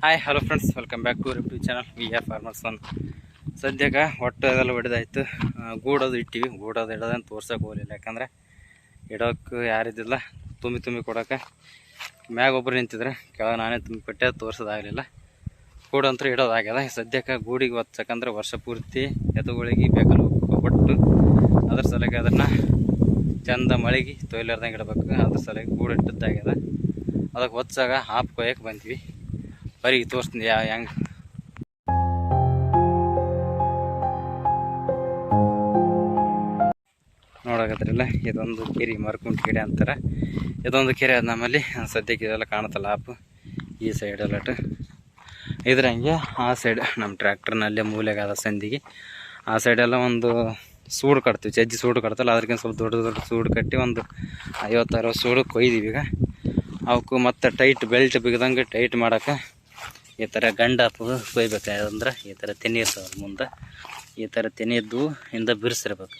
Hi hello friends welcome back to YouTube channel we are farmers one ಸದ್ಯಕ್ಕೆ ಒಟ್ಟು ಅದೆಲ್ಲ ಹೊಡೆದಾಯ್ತು ಗೂಡೋದು ಇಟ್ಟಿವಿ. ಗೂಡೋದು ಇಡೋದಂತ ತೋರ್ಸೋಕೆ ಹೋಗಲಿಲ್ಲ. ಯಾಕಂದ್ರೆ ಇಡೋಕ್ಕೆ ಯಾರಿದ್ದಿಲ್ಲ ತುಂಬಿ ತುಂಬಿ ಕೊಡೋಕೆ ಮ್ಯಾಗ ಒಬ್ರು ನಿಂತಿದ್ರೆ. ಕೆಳಗೆ ನಾನೇ ತುಂಬಿ ಕೊಟ್ಟೆ ತೋರ್ಸೋದಾಗಲಿಲ್ಲ. ಗೂಡಂತೂ ಇಡೋದಾಗ್ಯದ ಸದ್ಯಕ್ಕೆ ಗೂಡಿಗೆ ಒತ್ತಕಂದ್ರೆ ವರ್ಷ ಪೂರ್ತಿ ಎತ್ತುಗಳಿಗೆ ಬೇಕಲ್ಲ ಒಟ್ಟು ಅದ್ರ ಸಲಗೆ ಅದನ್ನು ಚಂದ ಮಳೆಗೆ, ತೊಯ್ಲಾರ್ದಂಗೆ ಇಡಬೇಕು. ಅದ್ರ ಸಲುವಾಗಿ ಗೂಡು ಇಟ್ಟದ್ದಾಗ್ಯದ ಅದಕ್ಕೆ ಒತ್ತಾಗ ಹಾಪ್ ಕೊಯ್ಯಕ್ಕೆ ಬಂದ್ವಿ. ಬರೀ ತೋರಿಸ್ತೀನಿ, ಯಾ, ಹೆಂಗೆ. ನೋಡಕತ್ರಲ್ಲ, ಇದೊಂದು ಕೆರೆ, ಮರ್ಕುಂಟ್ ಕೆರೆ ಅಂತಾರೆ. ಇದೊಂದು ಕೆರೆ ಅದು ನಮ್ಮಲ್ಲಿ ಸದ್ಯಕ್ಕೆ ಇದೆಲ್ಲ ಕಾಣುತ್ತಲ್ಲ ಆಪು, ಈ ಸೈಡ್ ಇದ್ರ ಹಂಗೆ ಆ ಸೈಡ್ ನಮ್ಮ ಟ್ರ್ಯಾಕ್ಟರ್ನಲ್ಲೇ ಮೂಲೆಗೆ ಅದ ಸಂದಿಗೆ. ಆ ಸೈಡೆಲ್ಲ ಒಂದು ಸೂಡು ಕಟ್ತೀವಿ ಜಜ್ಜಿ ಸೂಡು ಕಟ್ತಲ್ಲ ಅದಕ್ಕಿಂತ ಸ್ವಲ್ಪ ದೊಡ್ಡ ದೊಡ್ಡ ಸೂಡು ಕಟ್ಟಿ ಒಂದು ಐವತ್ತು ಅರವತ್ತು ಸೂಡು ಕೊಯ್ದೀವಿ ಈಗ. ಅವಕ್ಕೂ ಮತ್ತೆ ಟೈಟ್ ಬೆಲ್ಟ್ ಬಿಗದಂಗೆ ಟೈಟ್ ಮಾಡೋಕೆ ಈ ಥರ ಗಂಡ ಕೊಯ್ಬೇಕಂದ್ರೆ ಈ ಥರ ತೆನೆ ಇರ್ತಾವಲ್ಲ ಮುಂದೆ. ಈ ಥರ ತೆನೆ ಇದ್ದು ಹಿಂದೆ ಬಿರ್ಸಿರ್ಬೇಕು.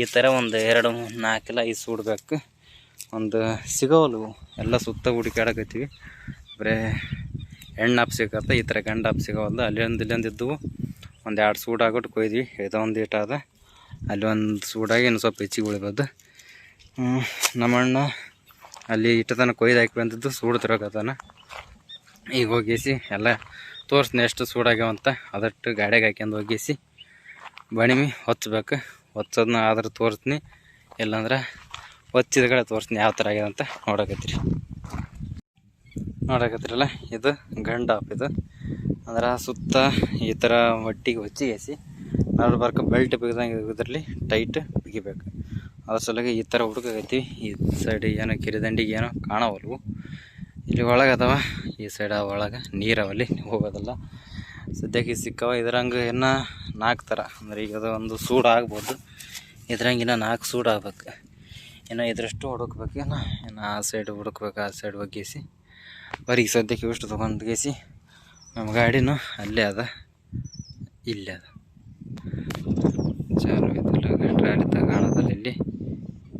ಈ ಥರ ಒಂದು ಎರಡು ನಾಲ್ಕೆಲ್ಲ ಐದು ಸುಡ್ಬೇಕು. ಒಂದು ಸಿಗೋವಲ್ವು ಎಲ್ಲ ಸುತ್ತ ಹುಡುಕಾಡಕತ್ತೀವಿ ಬರೇ ಹೆಣ್ಣು ಹಪ್ ಸಿಗತ್ತೆ, ಈ ಥರ ಗಂಡ ಆಪ್ ಸಿಗೋವಲ್ದು. ಅಲ್ಲಿ ಒಂದು ಇದ್ದವು ಒಂದು ಎರಡು ಸೂಡು ಆಗ್ಬಿಟ್ಟು ಕೊಯ್ದ್ವಿ ಇದೊಂದು ಇಟ್ಟು ಅದ ಅಲ್ಲಿ ಒಂದು ಸೂಡಾಗಿ ಇನ್ನು ಸ್ವಲ್ಪ ಹೆಚ್ಚಿಗೆ ಉಳಿಬೋದು ನಮ್ಮಣ್ಣ ಅಲ್ಲಿ ಇಟ್ಟು ತನಕ ಕೊಯ್ದು ಹಾಕಿ ಬಂದಿದ್ದು ಸೂಡು ತರೋಕತ್ತಾನ ಈಗ ಹೋಗಿಸಿ, ಎಲ್ಲ ತೋರಿಸ್ತೀನಿ ಎಷ್ಟು ಸೂಡಾಗ್ಯಾವಂತ ಅದಟ್ಟು ಗಾಡಿಯಾಗ ಹಾಕ್ಯಂದು ಹೋಗಿಸಿ, ಬಣಿಮಿ ಹೊಚ್ಚಬೇಕು ಹೊಚ್ಚೋದನ್ನ ಆದ್ರೆ ತೋರಿಸ್ತೀನಿ. ಇಲ್ಲಾಂದ್ರೆ ಹೊಚ್ಚಿದ ಕಡೆ ತೋರಿಸ್ತೀನಿ ಯಾವ ಥರ ಆಗ್ಯದ ಅಂತ ನೋಡಕತ್ತೀರಿ. ನೋಡಕತ್ತೀರಲ್ಲ, ಇದು ಗಂಡ ಆಪ್ ಇದು. ಅಂದ್ರೆ ಸುತ್ತ ಈ ಥರ ಒಟ್ಟಿಗೆ ಹೊಚ್ಚಿಗೆಸಿ ನಾವು ಬರ್ಕ ಬೆಲ್ಟ್ ಬಿಗ್ದಂಗೆ ಇದರಲ್ಲಿ ಟೈಟ್ ಬಿಗಿಬೇಕು. ಅದ್ರ ಸಲುವಾಗಿ ಈ ಥರ ಹುಡುಕಾಗತ್ತೀವಿ ಈ ಸೈಡಿಗೆ ಏನೋ ಕಿರಿದಂಡಿಗೆ ಏನೋ ಕಾಣವಲ್ವು. ಇಲ್ಲಿ ಒಳಗೆ ಅದಾವ. ಈ ಸೈಡ ಒಳಗೆ. ನೀರವಲ್ಲಿ ಹೋಗೋದಲ್ಲ. ಸದ್ಯಕ್ಕೆ ಸಿಕ್ಕವ. ಇದ್ರಂಗೆ ಇನ್ನು ನಾಲ್ಕು ಥರ ಅಂದ್ರೆ ಈಗ ಅದು ಒಂದು ಸೂಡು ಆಗ್ಬೋದು. ಇದ್ರಂಗೆ ಇನ್ನೂ ನಾಲ್ಕು ಸೂಡು ಆಗ್ಬೇಕು. ಇನ್ನು ಇದ್ರಷ್ಟು ಹುಡುಕ್ಬೇಕು. ಇನ್ನು ಇನ್ನು ಆ ಸೈಡ್ ಹುಡುಕ್ಬೇಕು. ಆ ಸೈಡ್ ಒಗ್ಗಿಸಿ. ಬರೀ ಸದ್ಯಕ್ಕೆ ಇಷ್ಟು ತೊಗೊಂಡು ಗೇಸಿ ನಮ್ಮ ಗಾಡಿನೂ ಅಲ್ಲೇ ಅದ. ಇಲ್ಲೇ ಅದ. ಚಾಲು ಇದೆಲ್ಲ ಟ್ರಾಲಿ ಕಾಣೋದಲ್ಲ ಇಲ್ಲಿ.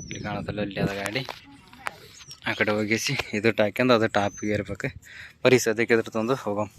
ಇಲ್ಲಿ ಕಾಣೋದಲ್ಲ ಇಲ್ಲಿ ಅದ ಗಾಡಿ. ಆ ಕಡೆ ಹೋಗಿಸಿ ಇದು ಹಾಕ್ಯಂದು ಅದು ಟಾಪ್ಗೆ ಇರ್ಬೇಕು ಬರೀ ಸದ್ಯಕ್ಕೆ ಇದ್ರ ತಂದು ಹೋಗೋಮ್.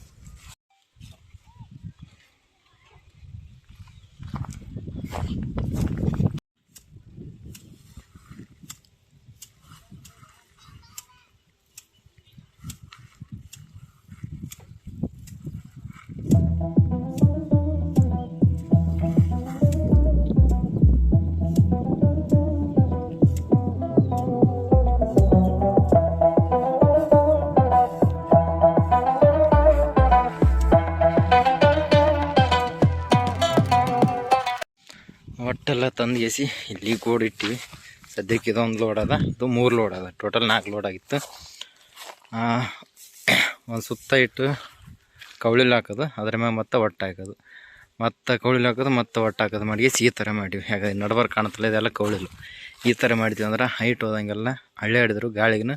ಒಟ್ಟೆಲ್ಲ ತಂದು ಎಸಿ. ಇಲ್ಲಿ ಗೋಡ್ ಇಟ್ಟಿವಿ. ಸದ್ಯಕ್ಕೆ ಇದೊಂದು ಲೋಡ್ ಅದ. ಇದು ಮೂರು ಲೋಡ್ ಅದ. ಟೋಟಲ್ ನಾಲ್ಕು ಲೋಡ್ ಆಗಿತ್ತು. ಒಂದು ಸುತ್ತ ಇಟ್ಟು ಕವಳಿಲ್ ಹಾಕೋದು. ಅದ್ರ ಮೇಲೆ ಮತ್ತೆ ಒಟ್ಟು ಹಾಕೋದು. ಮತ್ತೆ ಕವಳಿಲ್ ಹಾಕೋದು, ಮತ್ತೆ ಒಟ್ಟು ಹಾಕೋದು ಮಾಡಿ ಈ ಥರ ಮಾಡಿವಿ. ಹಾಗೆ ನಡ್ಬಾರ್ ಕಾಣುತ್ತಲ್ಲ. ಇದೆಲ್ಲ ಕವಳಿಲು ಈ ಥರ ಮಾಡಿದ್ವಿ ಅಂದ್ರೆ ಹೈಟ್ ಹೋದಂಗೆಲ್ಲ ಹಳ್ಳೆ ಹಿಡಿದ್ರು ಗಾಳಿಗಿನ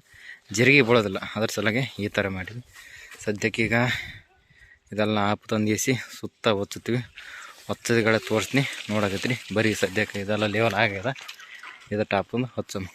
ಜರ್ಗಿ ಬೀಳೋದಿಲ್ಲ. ಅದ್ರ ಸಲಗೆ ಈ ಥರ ಮಾಡಿವಿ ಸದ್ಯಕ್ಕೀಗ ಇದೆಲ್ಲ ಆಪ್ ಎಸಿ ಸುತ್ತ ಒತ್ತುತ್ತೀವಿ. ಒತ್ತದ ಕಡೆ ತೋರಿಸ್ತೀನಿ. ನೋಡಕತ್ತೀನಿ ಬರೀ ಸದ್ಯಕ್ಕೆ ಇದೆಲ್ಲ ಲೆವೆಲ್ ಆಗ್ಯದ. ಇದು ಟಾಪಂದು ಹಚ್ಚೋಣ